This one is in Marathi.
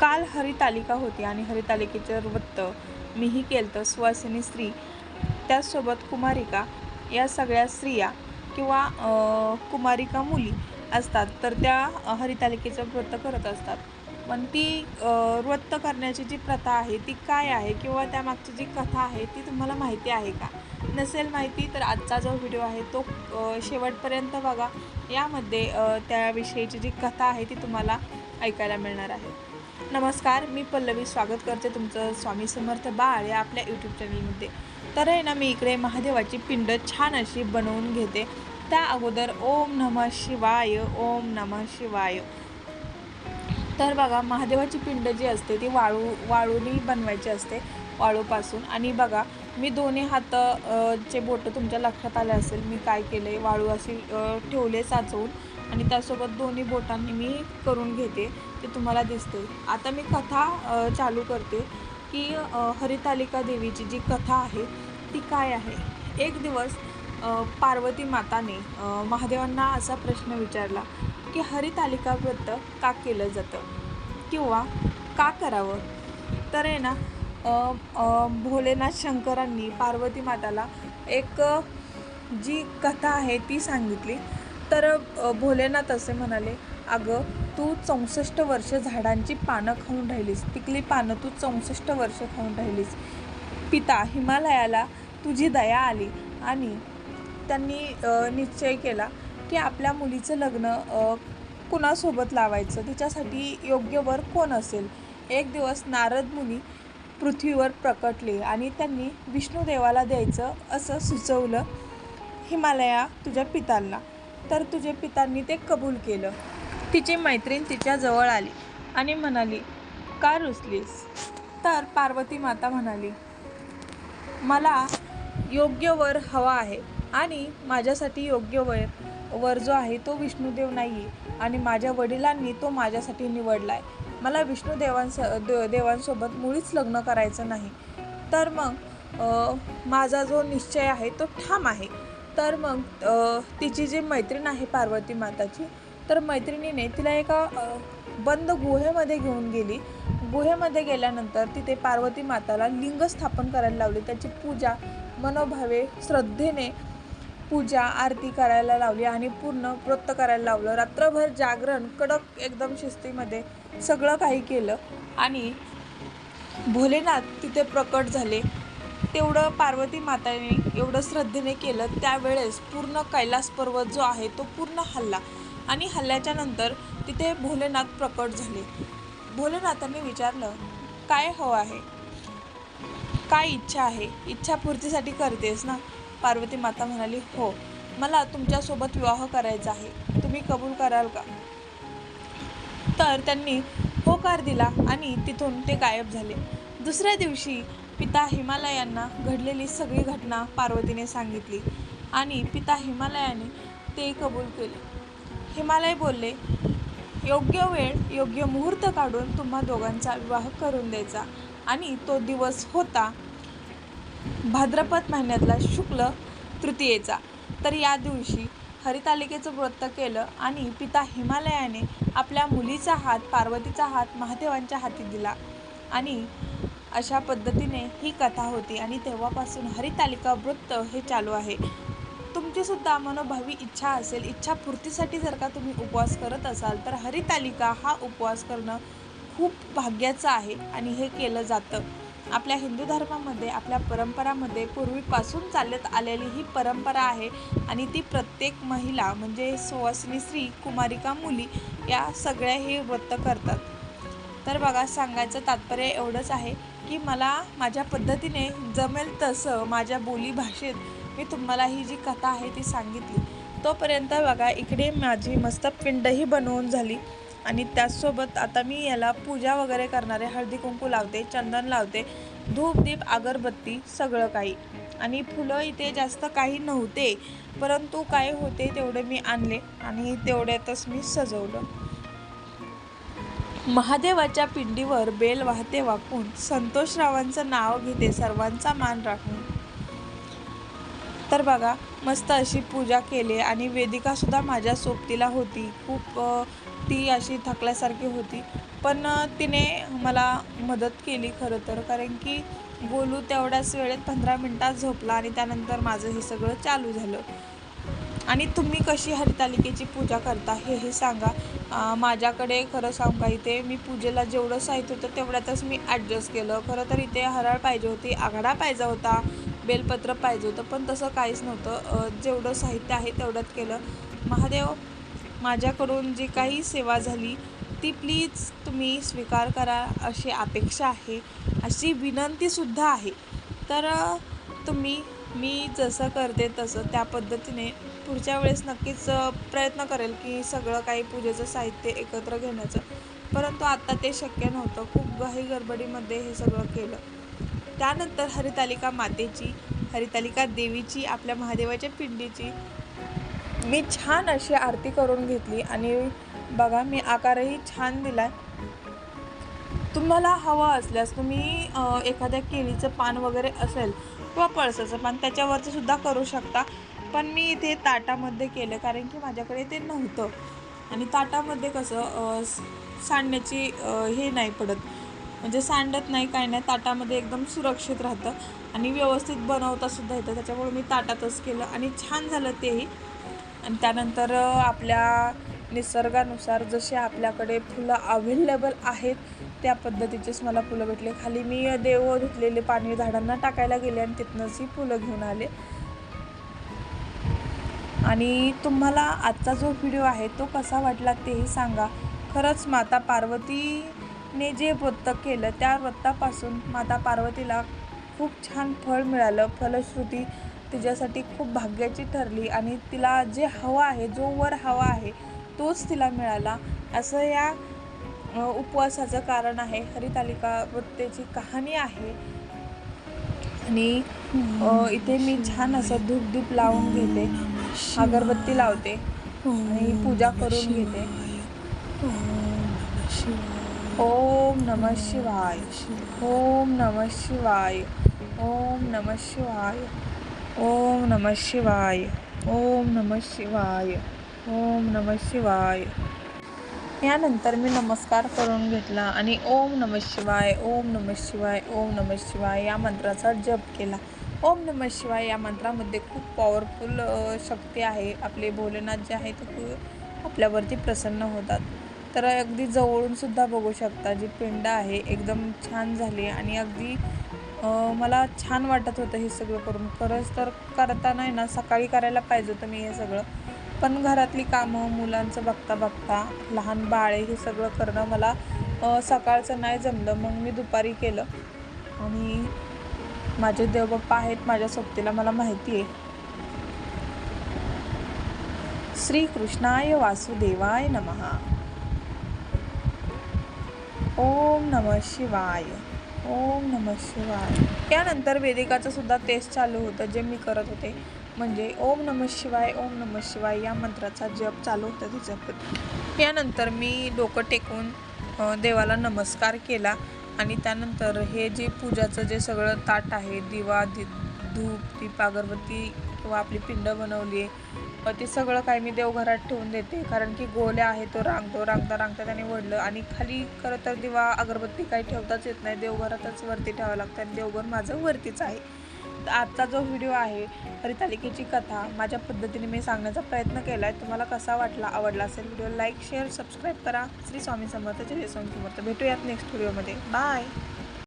काल हरितालिका होती आणि हरितालिकेचं वृत्त मीही केलं तर सुवासिनी स्त्री त्याचसोबत कुमारिका. या सगळ्या स्त्रिया किंवा कुमारिका मुली असतात तर त्या हरितालिकेचं व्रत करत असतात. पण ती व्रत करण्याची जी प्रथा आहे ती काय आहे किंवा त्यामागची जी कथा आहे ती तुम्हाला माहिती आहे का? नसेल माहिती तर आजचा जो व्हिडिओ आहे तो शेवटपर्यंत बघा. यामध्ये त्याविषयीची जी कथा आहे ती तुम्हाला ऐकायला मिळणार आहे. नमस्कार मी पल्लवी स्वागत करते तुमचं स्वामी समर्थ बाळ या आपल्या यूट्यूब चॅनलमध्ये तर आहे ना मी इकडे महादेवाची पिंड छान अशी बनवून घेते. त्या अगोदर ओम नमः शिवाय ओम नमः शिवाय. तर बघा महादेवाची पिंड जी असते ती वाळू वाळूनी बनवायची असते वाळूपासून. आणि बघा मी दोन्ही हात चे बोटं तुमच्या लक्षात आले असेल मी काय केले? वाळू अशी ठेवले साचवून. आणि त्यासोबत दोन्ही बोटांनी मी करून घेते ते तुम्हाला दिसते आता मी कथा चालू करते की हरितालिका देवीची जी कथा आहे ती काय आहे? एक दिवस पार्वती माताने महादेवांना असा प्रश्न विचारला की हरितालिका व्रत का केलं जातं? किंवा का करावं? तर आहे ना भोलेनाथ शंकरांनी पार्वती माताला एक जी कथा आहे ती सांगितली. तर भोलेनाथ असे म्हणाले अगं तू चौसष्ट वर्ष झाडांची पानं खाऊन राहिलीस. तिकली पानं तू चौसष्ट वर्ष खाऊन राहिलीस. पिता हिमालयाला तुझी दया आली. आणि त्यांनी निश्चय केला की आपल्या मुलीचं लग्न कुणासोबत लावायचं? तिच्यासाठी योग्य वर कोण असेल? एक दिवस नारद मुनी पृथ्वीवर प्रकटले आणि त्यांनी विष्णुदेवाला द्यायचं असं सुचवलं हिमालया तुझ्या पितांना. तर तुझे पितांनी ते कबूल केलं. तिची मैत्रीण तिच्या जवळ आली आणि म्हणाली का रुसलीस? तर पार्वती माता म्हणाली मला योग्य वर हवा आहे आणि माझ्यासाठी योग्य वर वर जो आहे तो विष्णुदेव नाही आहे आणि माझ्या वडिलांनी तो माझ्यासाठी निवडला आहे मला विष्णुदेवांस दे देवांसोबत मुळीच लग्न करायचं नाही. तर मग माझा जो निश्चय आहे तो ठाम आहे. तर मग तिची जी मैत्रीण आहे पार्वती माताची तर मैत्रिणीने तिला एका बंद गुहेमध्ये घेऊन गेली. गुहेमध्ये गेल्यानंतर तिथे पार्वती माताला लिंग स्थापन करायला लावले. त्याची पूजा मनोभावे श्रद्धेने पूजा आरती करायला लावली आणि पूर्ण व्रत करायला लावलं. रात्रभर जागरण कडक एकदम शिस्तीमध्ये सगळं काही केलं आणि भोलेनाथ तिथे प्रकट झाले. तेवढं पार्वती माताने एवढं श्रद्धेने केलं त्यावेळेस पूर्ण कैलास पर्वत जो आहे तो पूर्ण हल्ला. आणि हल्ल्याच्या नंतर तिथे भोलेनाथ प्रकट झाले. भोलेनाथांनी विचारलं काय हवं आहे? काय इच्छा आहे? इच्छापूर्तीसाठी करतेस ना? पार्वती माता म्हणाली हो. मला तुमच्यासोबत विवाह करायचा आहे. तुम्ही कबूल कराल का? तर त्यांनी होकार दिला आणि तिथून ते गायब झाले. दुसऱ्या दिवशी पिता हिमालयांना घडलेली सगळी घटना पार्वतीने सांगितली आणि पिता हिमालयाने ते कबूल केले. हिमालय बोलले योग्य वेळ योग्य मुहूर्त काढून तुम्हा दोघांचा विवाह करून द्यायचा आणि तो दिवस होता भाद्रपद महिन्यातला शुक्ल तृतीयेचा. तर या दिवशी हरितालिकेचं व्रत केलं आणि पिता हिमालयाने आपल्या मुलीचा हात पार्वतीचा हात महादेवांच्या हाती दिला आणि अशा पद्धतीने ही कथा होती आणि तेव्हापासून हरितालिका वृत्त हे चालू आहे. तुमचीसुद्धा मनोभावी इच्छा असेल इच्छापूर्तीसाठी जर का तुम्ही उपवास करत असाल तर हरितालिका हा उपवास करणं खूप भाग्याचं आहे आणि हे केलं जातं. आपल्या हिंदू धर्मामध्ये आपल्या परंपरामध्ये पूर्वीपासून चालत आलेली ही परंपरा आहे आणि ती प्रत्येक महिला म्हणजे सुवासिनी स्त्री कुमारिका मुली या सगळ्या हे व्रत करतात. तर बघा सांगायचं तात्पर्य एवढंच आहे. की मला माझ्या पद्धतीने जमेल तसं माझ्या बोलीभाषेत मी तुम्हाला ही जी कथा आहे ती सांगितली. तोपर्यंत बघा इकडे माझी मस्त पिंडही बनवून झाली. आणि त्याचसोबत आता मी याला पूजा वगैरे करणारे हळदी कुंकू लावते चंदन लावते धूप दीप अगरबत्ती सगळं काही. आणि फुलं इथे जास्त काही नव्हते परंतु काय होते तेवढे मी आणले आणि तेवढ्यातच मी सजवलं. महादेवाच्या पिंडीवर बेल वाहते वाकून संतोषरावांचं नाव घेते सर्वांचा मान राखून. तर बघा मस्त अशी पूजा केली आणि वेदिकासुद्धा माझ्या सोबतीला होती. खूप ती अशी थकल्यासारखी होती. पण तिने मला मदत केली खरं तर कारण की गोलू तेवढ्याच वेळेत पंधरा मिनटात झोपला आणि त्यानंतर माझं हे सगळं चालू झालं. आणि तुम्ही कशी हरितालिकेची पूजा करता हे हे सांगा. माझ्याकडे खरं सांगू का इथे मी पूजेला जेवढं साहित्य होतं तेवढ्यातच मी ॲडजस्ट केलं. खरं तर इथे हरळ पाहिजे होती आघाडा पाहिजे होता बेलपत्र पाहिजे होतं पण तसं काहीच नव्हतं. जेवढं साहित्य आहे तेवढ्यात केलं. महादेव माझ्याकडून जी काही सेवा झाली ती प्लीज तुम्ही स्वीकार करा अशी अपेक्षा आहे अशी विनंतीसुद्धा आहे. तर तुम्ही मी जसं करते तसं त्या पद्धतीने पुढच्या वेळेस नक्कीच प्रयत्न करेल की सगळं काही पूजेचं साहित्य एकत्र घेण्याचं. परंतु आत्ता ते शक्य नव्हतं. खूप घाई गडबडीमध्ये हे सगळं केलं. त्यानंतर हरितालिका मातेची हरितालिका देवीची आपल्या महादेवाच्या पिंडीची. मी छान अशी आरती करून घेतली आणि बघा मी आकारही छान दिला तुम्हाला हवं असल्यास तुम्ही एखाद्या केळीचं पान वगैरे असेल किंवा पळसाचं पान त्याच्यावरचं सुद्धा करू शकता. पण मी इथे ताटामध्ये केलं कारण की माझ्याकडे ते नव्हतं. आणि ताटामध्ये कसं स- सांडण्याची हे नाही पडत. म्हणजे सांडत नाही काय नाही ताटामध्ये एकदम सुरक्षित राहतं. आणि व्यवस्थित बनवता सुद्धा येतं. त्याच्यामुळे मी ताटातच केलं. आणि छान झालं तेही. आणि त्यानंतर आपल्या निसर्गानुसार जसे आपल्याकडे फुलं अवेलेबल आहेत त्या पद्धतीचेच मला फुलं भेटले. खाली मी देव धुतलेले पाणी झाडांना टाकायला गेले आणि तिथनंच ही फुलं घेऊन आले. आणि तुम्हाला आजचा जो व्हिडिओ आहे तो कसा वाटला तेही सांगा. खरंच माता पार्वतीने जे व्रत केलं त्या व्रतापासून माता पार्वतीला खूप छान फळ मिळालं. फलश्रुती तिच्यासाठी खूप भाग्याची ठरली आणि तिला जे हवा आहे जो वर हवा आहे तोच तिला मिळाला. असं या उपवासाचं कारण आहे. हरितालिका वृत्तेची कहाणी आहे. आणि इथे मी छान असं धूप धूप लावून घेते. अगरबत्ती लावते आणि पूजा करून घेते. ओम नम शिवाय ओम नम शिवाय ओम नम शिवाय ओम नम शिवाय ओम नम शिवाय ओम नम शिवाय. यानंतर मी नमस्कार करून घेतला आणि ओम नम शिवाय ओम नम शिवाय ओम नम शिवाय या मंत्राचा जप केला. ओम नम शिवाय या मंत्रामध्ये खूप पॉवरफुल शक्ती आहे. आपले भोलेनाथ जे आहे ते खूप आपल्यावरती प्रसन्न होतात. तर अगदी जवळूनसुद्धा बघू शकता जी पिंड आहे एकदम छान झाली आणि अगदी मला छान वाटत होतं हे सगळं करून. खरंच तर करताना आहे ना सकाळी करायला पाहिजे होतं मी हे सगळं. पण घरातली कामं मुलांचं बघता बघता लहान बाळे हे सगळं करणं मला सकाळचं नाही जमलं. मग मी दुपारी केलं आणि माझे देवबाप्पा आहेत माझ्या सोबतीला मला माहिती आहे. श्रीकृष्णाय वासुदेवाय नमहा ओम नम शिवाय ओम नम शिवाय. यानंतर वेदिकाचं सुद्धा तेच चालू होतं जे मी करत होते. म्हणजे ओम नम शिवाय ओम नम शिवाय या मंत्राचा जप चालू होता तिचं यानंतर मी डोकं टेकून देवाला नमस्कार केला. आणि त्यानंतर हे जे पूजाचं जे सगळं ताट आहे दिवा दि धूप दीप अगरबत्ती किंवा आपली पिंड बनवली आहे ते सगळं काही मी देवघरात ठेवून देते. कारण की गोल्या आहे तो रांगतो रांगता रांगता त्याने वडलं आणि खाली खरं तर दिवा अगरबत्ती काही ठेवताच येत नाही. देवघरातच वरती ठेवावं लागतं आणि देवघर माझं वरतीच आहे. तर आजचा जो व्हिडिओ आहे हरितालिकेची कथा माझ्या पद्धतीने मी सांगण्याचा प्रयत्न केला आहे तुम्हाला कसा वाटला आवडला असेल व्हिडिओ लाईक शेअर सबस्क्राईब करा. श्री स्वामी समर्थ जय स्वामी समर्थ. भेटूयात नेक्स्ट व्हिडिओमध्ये बाय